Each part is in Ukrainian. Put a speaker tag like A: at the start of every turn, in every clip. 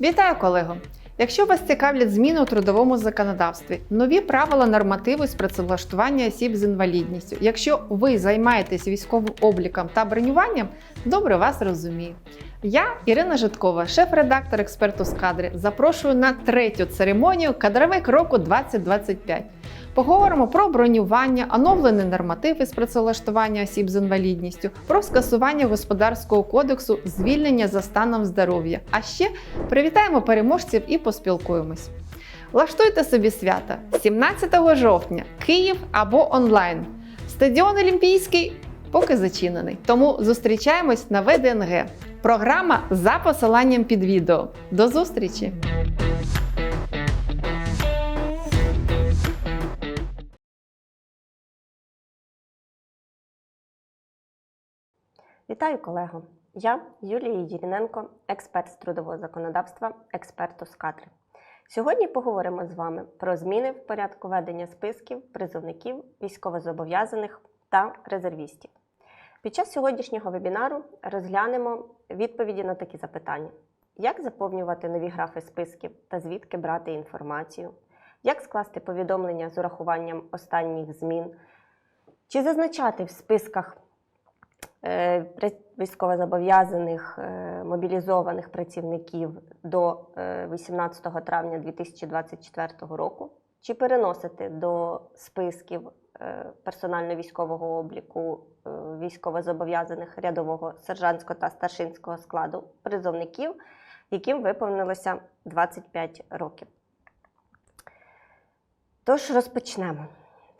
A: Вітаю, колего! Якщо вас цікавлять зміни у трудовому законодавстві, нові правила нормативи з працевлаштування осіб з інвалідністю. Якщо ви займаєтесь військовим обліком та бронюванням, добре вас розумію. Я, Ірина Житкова, шеф-редактор експерту з кадри, запрошую на третю церемонію Кадровик року 2025. Поговоримо про бронювання, оновлені нормативи з працевлаштування осіб з інвалідністю, про скасування господарського кодексу, звільнення за станом здоров'я. А ще привітаємо переможців і поспілкуємось. Влаштуйте собі свята 17 жовтня, Київ або онлайн. Стадіон Олімпійський поки зачинений. Тому зустрічаємось на ВДНГ. Програма за посиланням під відео. До зустрічі!
B: Вітаю, колего! Я Юлія Єріненко, експерт з трудового законодавства, експерту з кадри. Сьогодні поговоримо з вами про зміни в порядку ведення списків призовників, військовозобов'язаних та резервістів. Під час сьогоднішнього вебінару розглянемо відповіді на такі запитання: як заповнювати нові графи списків та звідки брати інформацію, як скласти повідомлення з урахуванням останніх змін, чи зазначати в списках військовозобов'язаних е, мобілізованих працівників до е, 18 травня 2024 року, чи переносити до списків е, персонально-військового обліку е, військовозобов'язаних рядового сержантського та старшинського складу призовників, яким виповнилося 25 років. Тож розпочнемо.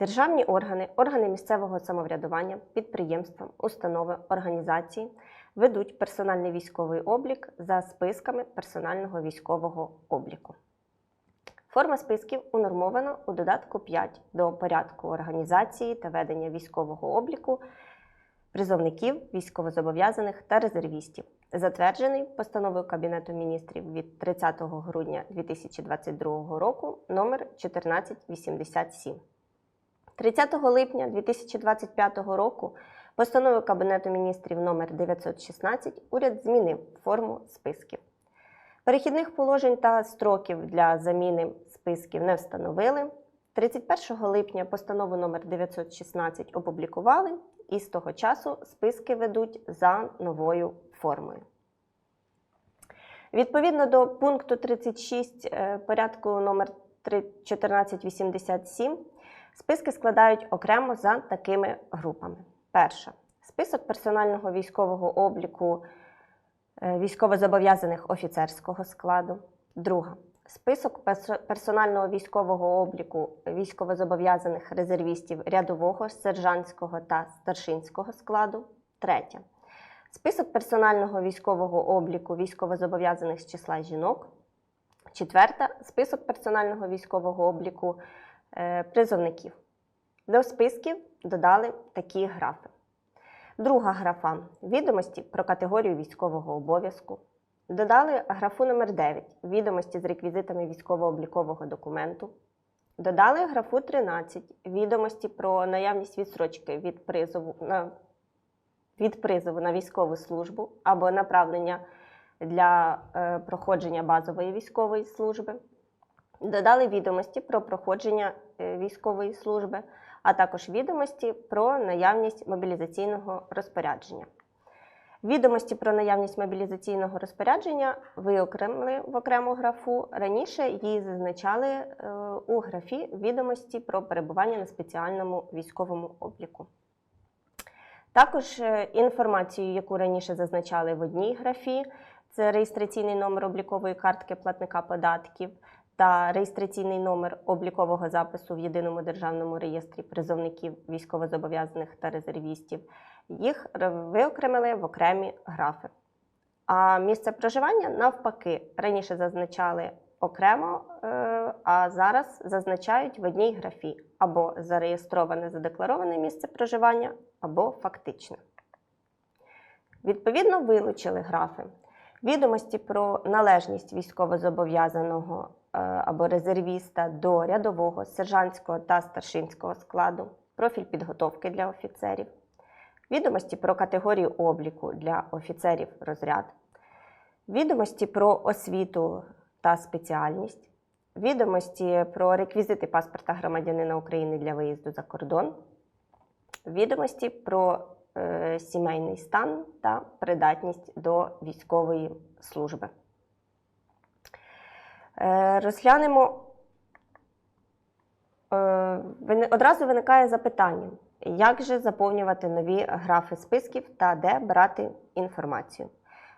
B: Державні органи, органи місцевого самоврядування, підприємства, установи, організації ведуть персональний військовий облік за списками персонального військового обліку. Форма списків унормована у додатку 5 до порядку організації та ведення військового обліку призовників, військовозобов'язаних та резервістів, затверджений постановою Кабінету міністрів від 30 грудня 2022 року номер 1487. 30 липня 2025 року постановою Кабінету міністрів номер 916 уряд змінив форму списків. Перехідних положень та строків для заміни списків не встановили. 31 липня постанову номер 916 опублікували, і з того часу списки ведуть за новою формою. Відповідно до пункту 36 е, порядку номер 1487 списки складають окремо за такими групами. Перша список персонального військового обліку е, військовозобов'язаних офіцерського складу. Друга список персонального військового обліку військовозобов'язаних резервістів рядового, сержантського та старшинського складу. Третя список персонального військового обліку військовозобов'язаних з числа жінок. Четверта список персонального військового обліку призовників. До списків додали такі графи. Друга графа відомості про категорію військового обов'язку. Додали графу номер 9 відомості з реквізитами військово-облікового документу. Додали графу 13 відомості про наявність відстрочки від призову на, від призову на військову службу або направлення для е, проходження базової військової служби. Додали відомості про проходження е, військової служби, а також відомості про наявність мобілізаційного розпорядження. Відомості про наявність мобілізаційного розпорядження виокремили в окрему графу. Раніше її зазначали е, у графі відомості про перебування на спеціальному військовому обліку. Також е, інформацію, яку раніше зазначали в одній графі, це реєстраційний номер облікової картки платника податків та реєстраційний номер облікового запису в єдиному державному реєстрі призовників військовозобов'язаних та резервістів. Їх виокремили в окремі графи. А місце проживання навпаки раніше зазначали окремо, е, а зараз зазначають в одній графі або зареєстроване задеклароване місце проживання, або фактичне. Відповідно, вилучили графи. Відомості про належність військовозобов'язаного або резервіста до рядового, сержантського та старшинського складу, профіль підготовки для офіцерів, відомості про категорію обліку для офіцерів розряд, відомості про освіту та спеціальність, відомості про реквізити паспорта громадянина України для виїзду за кордон, відомості про е, сімейний стан та придатність до військової служби. Е, розглянемо. Е, одразу виникає запитання, як же заповнювати нові графи списків та де брати інформацію.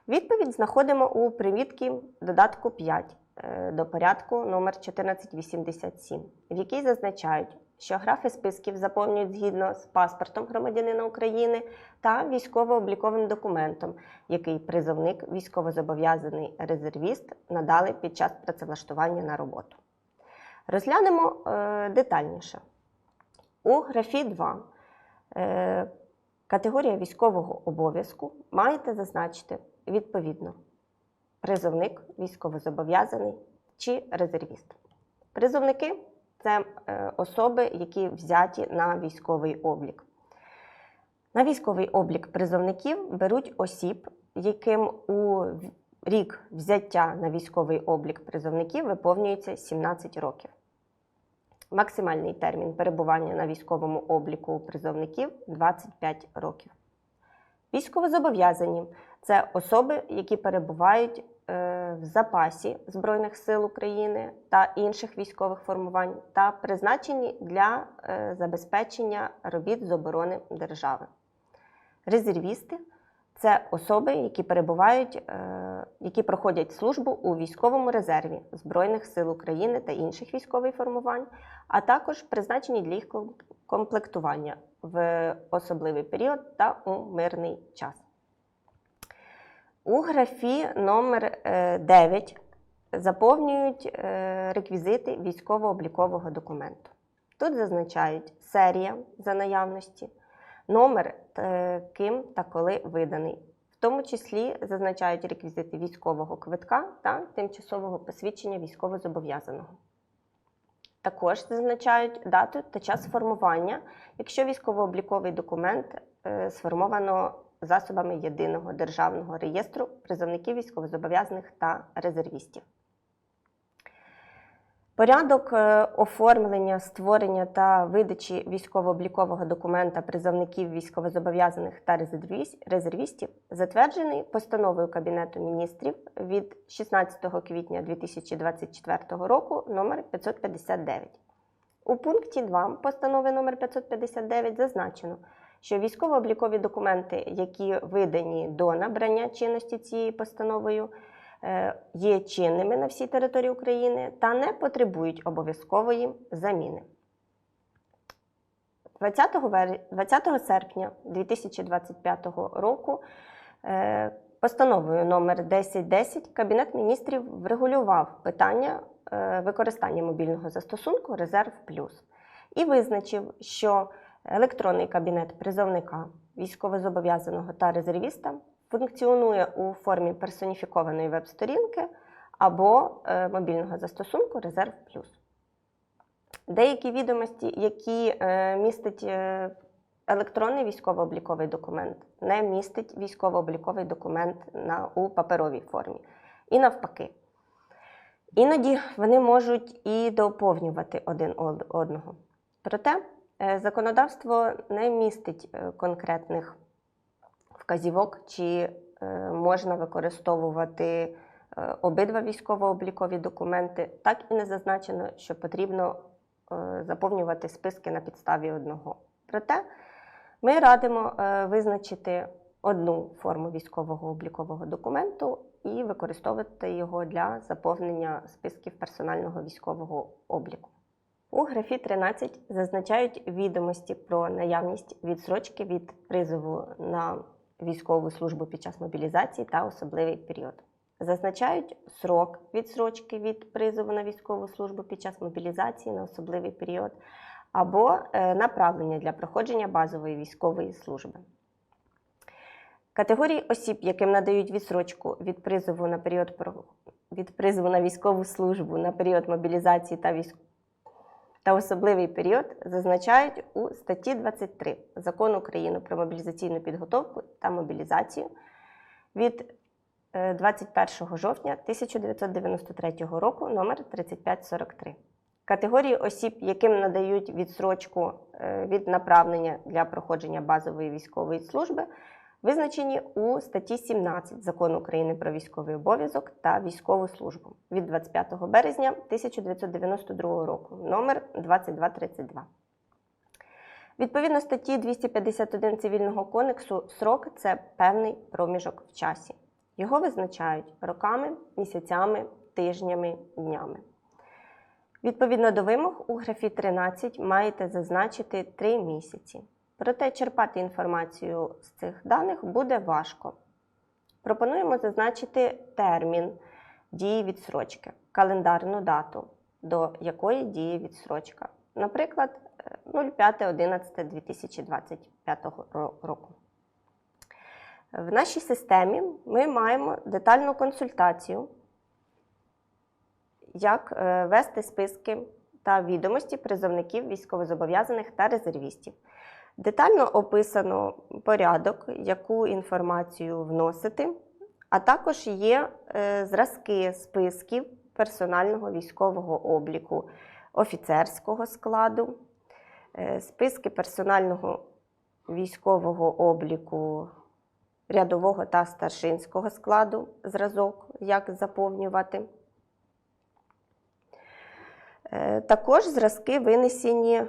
B: Відповідь знаходимо у примітці додатку 5 е, до порядку номер 1487, в якій зазначають, що графи списків заповнюють згідно з паспортом громадянина України та військово-обліковим документом, який призовник військовозобов'язаний резервіст надали під час працевлаштування на роботу. Розглянемо е, детальніше. У графі 2 е, категорія військового обов'язку маєте зазначити відповідно призовник, військовозобов'язаний чи резервіст. Призовники це е, особи, які взяті на військовий облік. На військовий облік призовників беруть осіб, яким у рік взяття на військовий облік призовників виповнюється 17 років. Максимальний термін перебування на військовому обліку призовників 25 років. Військовозобов'язані це особи, які перебувають в запасі Збройних сил України та інших військових формувань та призначені для е, забезпечення робіт з оборони держави. Резервісти це особи, які перебувають, е, які проходять службу у військовому резерві Збройних сил України та інших військових формувань, а також призначені для їх комплектування в особливий період та у мирний час. У графі номер е, 9 заповнюють е, реквізити військово-облікового документу. Тут зазначають серія за наявності, номер е, ким та коли виданий. В тому числі зазначають реквізити військового квитка та тимчасового посвідчення військовозобов'язаного. Також зазначають дату та час формування, якщо військово-обліковий документ е, сформовано засобами єдиного державного реєстру призовників військовозобов'язаних та резервістів. Порядок е, оформлення, створення та видачі військово-облікового документа призовників військовозобов'язаних та резервістів затверджений постановою Кабінету міністрів від 16 квітня 2024 року номер 559. У пункті 2 постанови номер 559 зазначено, що військово-облікові документи, які видані до набрання чинності цією постановою, е, є чинними на всій території України та не потребують обов'язкової заміни. 20, серпня 2025 року е, постановою номер 1010 Кабінет міністрів врегулював питання е, використання мобільного застосунку Резерв Плюс і визначив, що електронний кабінет призовника військовозобов'язаного та резервіста функціонує у формі персоніфікованої веб-сторінки або е, мобільного застосунку Резерв Плюс. Деякі відомості, які е, містить е, електронний військово-обліковий документ, не містить військово-обліковий документ на, у паперовій формі. І навпаки. Іноді вони можуть і доповнювати один одного. Проте законодавство не містить е, конкретних вказівок, чи е, можна використовувати е, обидва військово-облікові документи. Так і не зазначено, що потрібно е, заповнювати списки на підставі одного. Проте ми радимо е, визначити одну форму військового облікового документу і використовувати його для заповнення списків персонального військового обліку. У графі 13 зазначають відомості про наявність відсрочки від призову на військову службу під час мобілізації та особливий період. Зазначають срок відсрочки від призову на військову службу під час мобілізації на особливий період або е, направлення для проходження базової військової служби. Категорії осіб, яким надають відсрочку від призову на період від призову на військову службу на період мобілізації та військ... та особливий період, зазначають у статті 23 Закону України про мобілізаційну підготовку та мобілізацію від е, 21 жовтня 1993 року номер 3543. Категорії осіб, яким надають відсрочку е, від направлення для проходження базової військової служби, визначені у статті 17 Закону України про військовий обов'язок та військову службу від 25 березня 1992 року, номер 2232. Відповідно статті 251 Цивільного кодексу, срок це певний проміжок в часі. Його визначають роками, місяцями, тижнями, днями. Відповідно до вимог, у графі 13 маєте зазначити 3 місяці. Проте черпати інформацію з цих даних буде важко. Пропонуємо зазначити термін дії відсрочки, календарну дату, до якої діє відсрочка. Наприклад, е, 05.11.2025 року. В нашій системі ми маємо детальну консультацію, як е, вести списки та відомості призовників військовозобов'язаних та резервістів. Детально описано порядок, яку інформацію вносити, а також є е, зразки списків персонального військового обліку офіцерського складу, е, списки персонального військового обліку рядового та старшинського складу, зразок, як заповнювати. Е, Також зразки винесені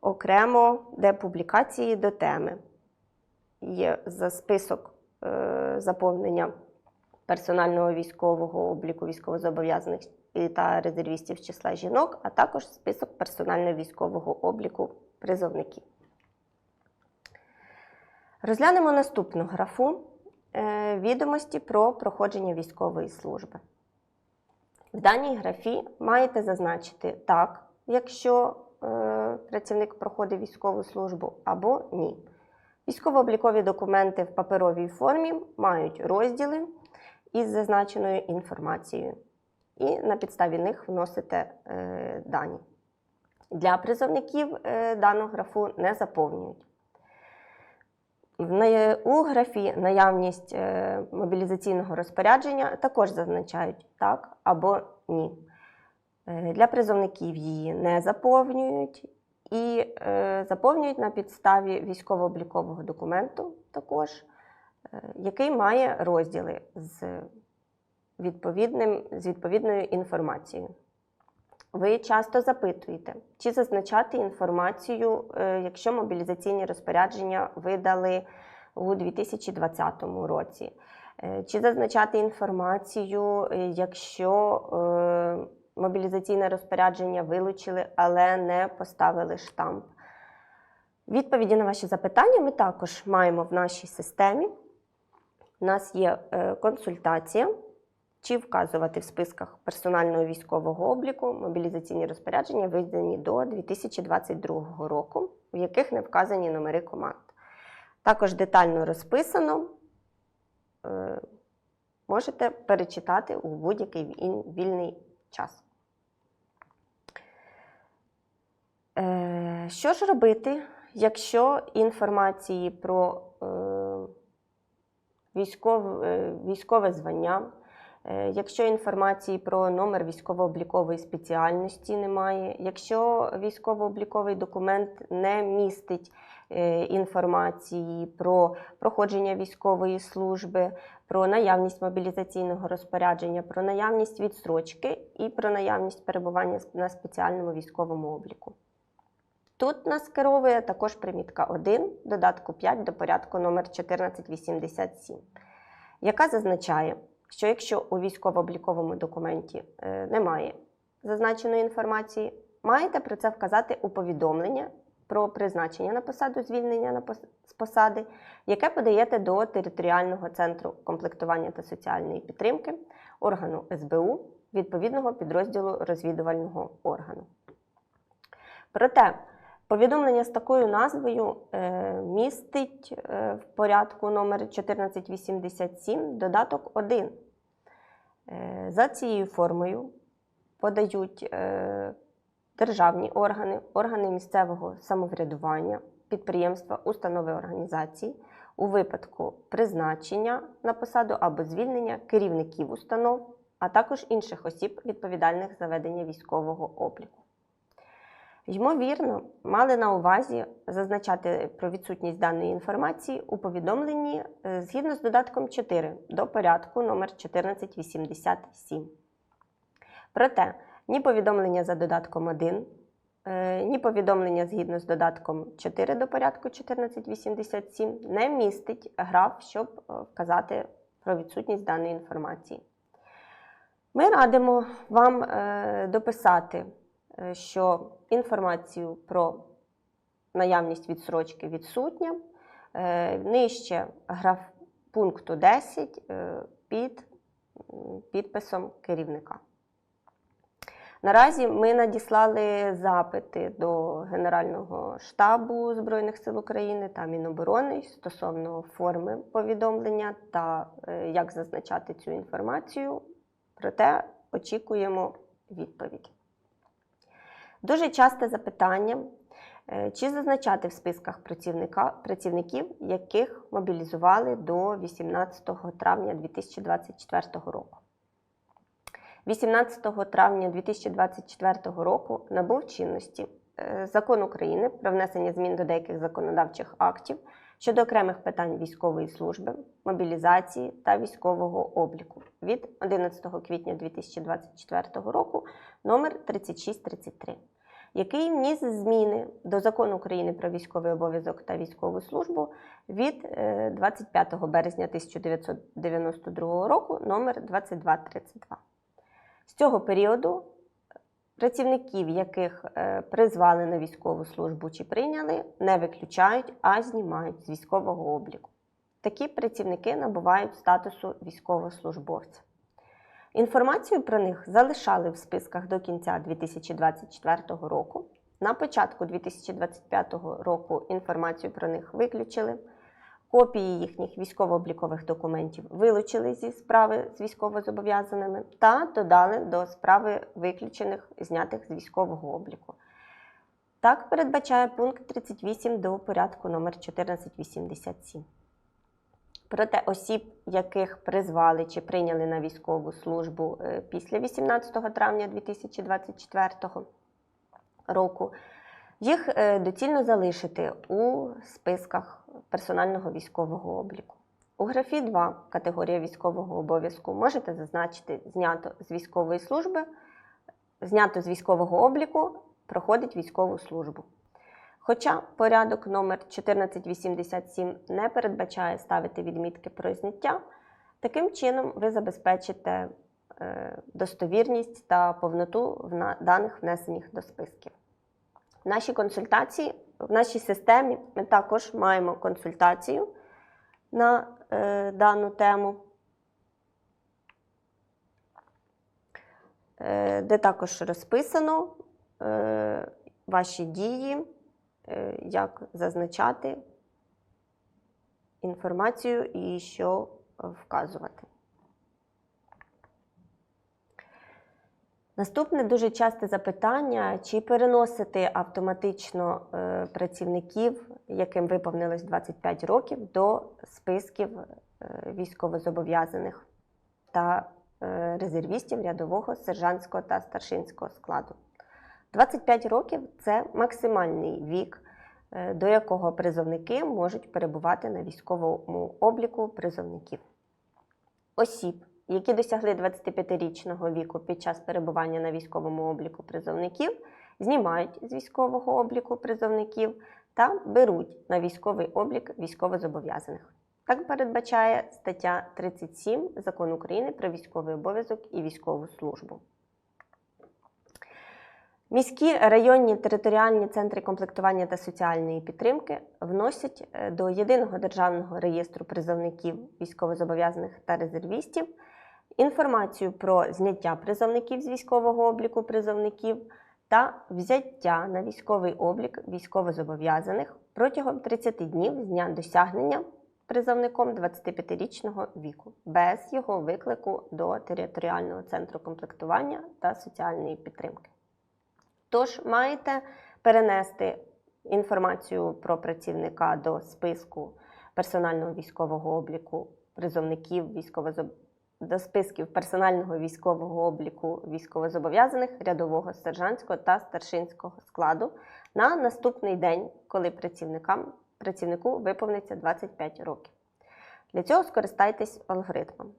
B: окремо де публікації до теми. Є за список е, заповнення персонального військового обліку військовозобов'язаних та резервістів числа жінок, а також список персонального військового обліку призовників. Розглянемо наступну графу е, відомості про проходження військової служби. В даній графі маєте зазначити так, якщо працівник проходить військову службу, або ні. Військово-облікові документи в паперовій формі мають розділи із зазначеною інформацією, і на підставі них вносите е, дані. Для призовників е, дану графу не заповнюють. У графі наявність е, мобілізаційного розпорядження також зазначають так або ні. Е, Для призовників її не заповнюють і е, заповнюють на підставі військово-облікового документу, також, е, який має розділи з, відповідним, з відповідною інформацією. Ви часто запитуєте, чи зазначати інформацію, якщо мобілізаційні розпорядження видали у 2020 році, чи зазначати інформацію, якщо мобілізаційне розпорядження вилучили, але не поставили штамп. Відповіді на ваші запитання ми також маємо в нашій системі. У нас є е, консультація чи вказувати в списках персонального військового обліку мобілізаційні розпорядження, видані до 2022 року, в яких не вказані номери команд. Також детально розписано. е, Можете перечитати у будь-який вільний час. Е, Що ж робити, якщо інформації про е, військов, е, військове звання, е, якщо інформації про номер військово-облікової спеціальності немає, якщо військово-обліковий документ не містить е, інформації про проходження військової служби, про наявність мобілізаційного розпорядження, про наявність відстрочки і про наявність перебування на спеціальному військовому обліку. Тут нас скеровує також примітка 1 додатку 5 до порядку номер 1487, яка зазначає, що якщо у військово-обліковому документі е, немає зазначеної інформації, маєте про це вказати у повідомлення про призначення на посаду звільнення з посади, яке подаєте до територіального центру комплектування та соціальної підтримки органу СБУ відповідного підрозділу розвідувального органу. Проте повідомлення з такою назвою е, містить е, в порядку номер 1487 додаток 1. Е, за цією формою подають державні органи, органи місцевого самоврядування, підприємства, установи організації, у випадку призначення на посаду або звільнення керівників установ, а також інших осіб, відповідальних за ведення військового обліку. Ймовірно, мали на увазі зазначати про відсутність даної інформації у повідомленні е, згідно з додатком 4 до порядку номер 1487. Проте ні повідомлення за додатком 1, е, ні повідомлення згідно з додатком 4 до порядку 1487 не містить граф, щоб е, вказати про відсутність даної інформації. Ми радимо вам дописати, що інформацію про наявність відсрочки відсутня. Е, Нижче граф пункту 10 е, під підписом керівника. Наразі ми надіслали запити до Генерального штабу Збройних сил України та Міноборони стосовно форми повідомлення та е, як зазначати цю інформацію. Проте очікуємо відповідь. Дуже часте запитання, е, чи зазначати в списках працівника, працівників, яких мобілізували до 18 травня 2024 року. 18 травня 2024 року набув чинності е, Закон України про внесення змін до деяких законодавчих актів щодо окремих питань військової служби, мобілізації та військового обліку від 11 квітня 2024 року номер 3633, який вніс зміни до Закону України про військовий обов'язок та військову службу від е, 25 березня 1992 року номер 2232. З цього періоду працівників, яких е, призвали на військову службу чи прийняли, не виключають, а знімають з військового обліку. Такі працівники набувають статусу військовослужбовця. Інформацію про них залишали в списках до кінця 2024 року. На початку 2025 року інформацію про них виключили. Копії їхніх військово-облікових документів вилучили зі справи з військовозобов'язаними та додали до справи виключених, знятих з військового обліку. Так передбачає пункт 38 до порядку номер 1487. Проте осіб, яких призвали чи прийняли на військову службу е, після 18 травня 2024 року, їх е, доцільно залишити у списках персонального військового обліку. У графі 2 категорія військового обов'язку можете зазначити знято з військової служби, знято з військового обліку, проходить військову службу. Хоча порядок номер 1487 не передбачає ставити відмітки про зняття, таким чином ви забезпечите е, достовірність та повноту даних, внесених до списків. В нашій консультації, в нашій системі ми також маємо консультацію на е, дану тему, е, де також розписано е, ваші дії, е, як зазначати інформацію і що вказувати. Наступне дуже часте запитання: чи переносити автоматично е, працівників, яким виповнилось 25 років, до списків е, військовозобов'язаних та е, резервістів рядового, сержантського та старшинського складу. 25 років це максимальний вік, до якого призовники можуть перебувати на військовому обліку призовників. Осіб, які досягли 25-річного віку під час перебування на військовому обліку призовників, знімають з військового обліку призовників та беруть на військовий облік військовозобов'язаних. Так передбачає стаття 37 Закону України про військовий обов'язок і військову службу. Міські районні територіальні центри комплектування та соціальної підтримки вносять е, до єдиного державного реєстру призовників військовозобов'язаних та резервістів інформацію про зняття призовників з військового обліку призовників та взяття на військовий облік військовозобов'язаних протягом 30 днів з дня досягнення призовником 25-річного віку без його виклику до територіального центру комплектування та соціальної підтримки. Тож маєте перенести інформацію про працівника до списку персонального військового обліку призовників військовозоб... до списків персонального військового обліку військовозобов'язаних рядового, сержантського та старшинського складу на наступний день, коли працівникам, працівнику виповниться 25 років. Для цього скористайтесь алгоритмом.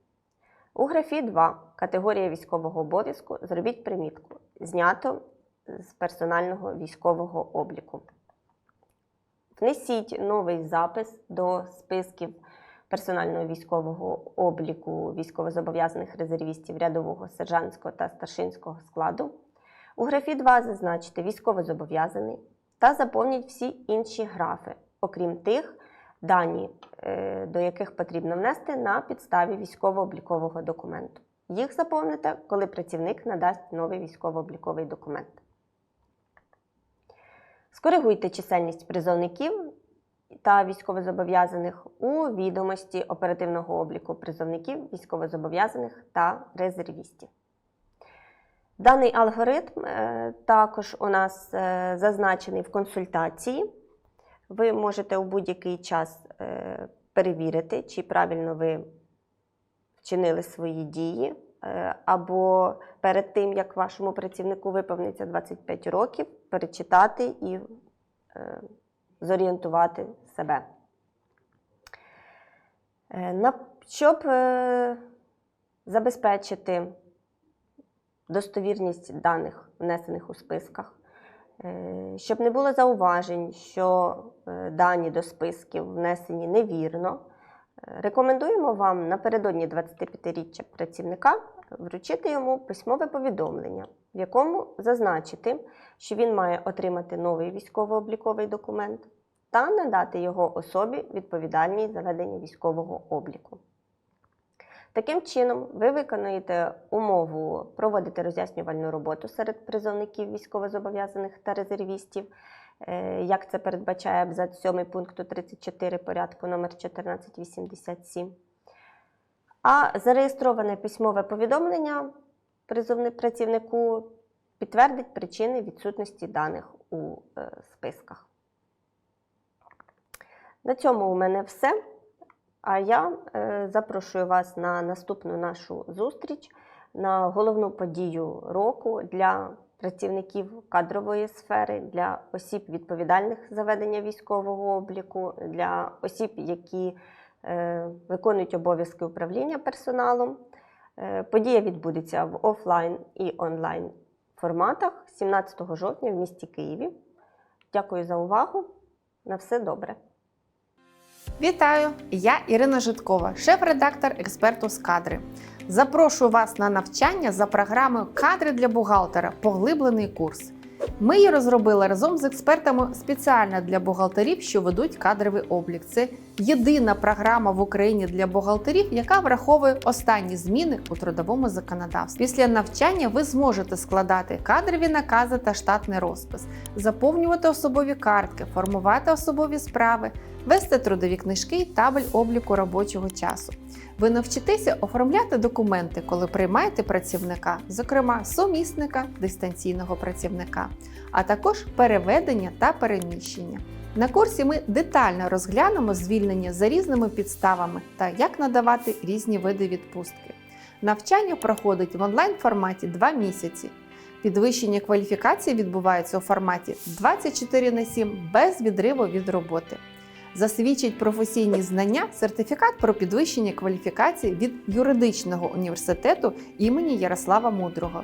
B: У графі 2 категорія військового обов'язку зробіть примітку знято з персонального військового обліку. Внесіть новий запис до списків персонального військового обліку військовозобов'язаних резервістів рядового, сержантського та старшинського складу. У графі 2 зазначте військовозобов'язаний та заповніть всі інші графи, окрім тих, дані, е, до яких потрібно внести на підставі військово-облікового документу. Їх заповните, коли працівник надасть новий військово-обліковий документ. Скоригуйте чисельність призовників та військовозобов'язаних у відомості оперативного обліку призовників, військовозобов'язаних та резервістів. Даний алгоритм е, також у нас е, зазначений в консультації. Ви можете у будь-який час е, перевірити, чи правильно ви вчинили свої дії, або перед тим, як вашому працівнику виповниться 25 років, перечитати і зорієнтувати себе. Е, Щоб е, забезпечити достовірність даних, внесених у списках, Е, Щоб не було зауважень, що дані до списків внесені невірно, рекомендуємо вам напередодні 25-річчя працівника вручити йому письмове повідомлення, в якому зазначити, що він має отримати новий військово-обліковий документ та надати його особі відповідальній за ведення військового обліку. Таким чином, ви виконуєте умову проводити роз'яснювальну роботу серед призовників військовозобов'язаних та резервістів, е, як це передбачає абзац 7 пункту 34 порядку номер 1487. А зареєстроване письмове повідомлення призовни- працівнику підтвердить причини відсутності даних у е, списках. На цьому у мене все. А я е, запрошую вас на наступну нашу зустріч на головну подію року для працівників кадрової сфери, для осіб відповідальних за ведення військового обліку, для осіб, які е, виконують обов'язки управління персоналом. Е, подія відбудеться в офлайн і онлайн форматах 17 жовтня в місті Києві. Дякую за увагу. На все добре.
A: Вітаю! Я Ірина Житкова, шеф-редактор експерту з кадри. Запрошую вас на навчання за програмою Кадри для бухгалтера поглиблений курс. Ми її розробили разом з експертами спеціально для бухгалтерів, що ведуть кадровий облік. Це єдина програма в Україні для бухгалтерів, яка враховує останні зміни у трудовому законодавстві. Після навчання ви зможете складати кадрові накази та штатний розпис, заповнювати особові картки, формувати особові справи, вести трудові книжки і табель обліку робочого часу. Ви навчитеся оформляти документи, коли приймаєте працівника, зокрема сумісника, дистанційного працівника, а також переведення та переміщення. На курсі ми детально розглянемо звільнення за різними підставами та як надавати різні види відпустки. Навчання проходить в онлайн форматі 2 місяці. Підвищення кваліфікації відбувається у форматі 24 на 7 без відриву від роботи. Засвідчить професійні знання сертифікат про підвищення кваліфікації від юридичного університету імені Ярослава Мудрого.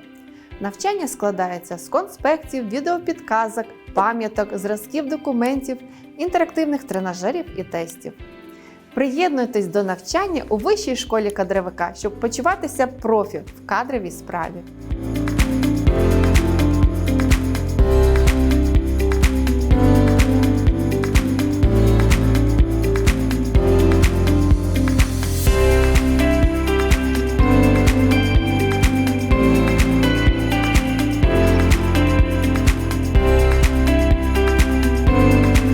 A: Навчання складається з конспектів, відеопідказок, пам'яток, зразків документів, інтерактивних тренажерів і тестів. Приєднуйтесь до навчання у вищій школі кадровика, щоб почуватися профі в кадровій справі.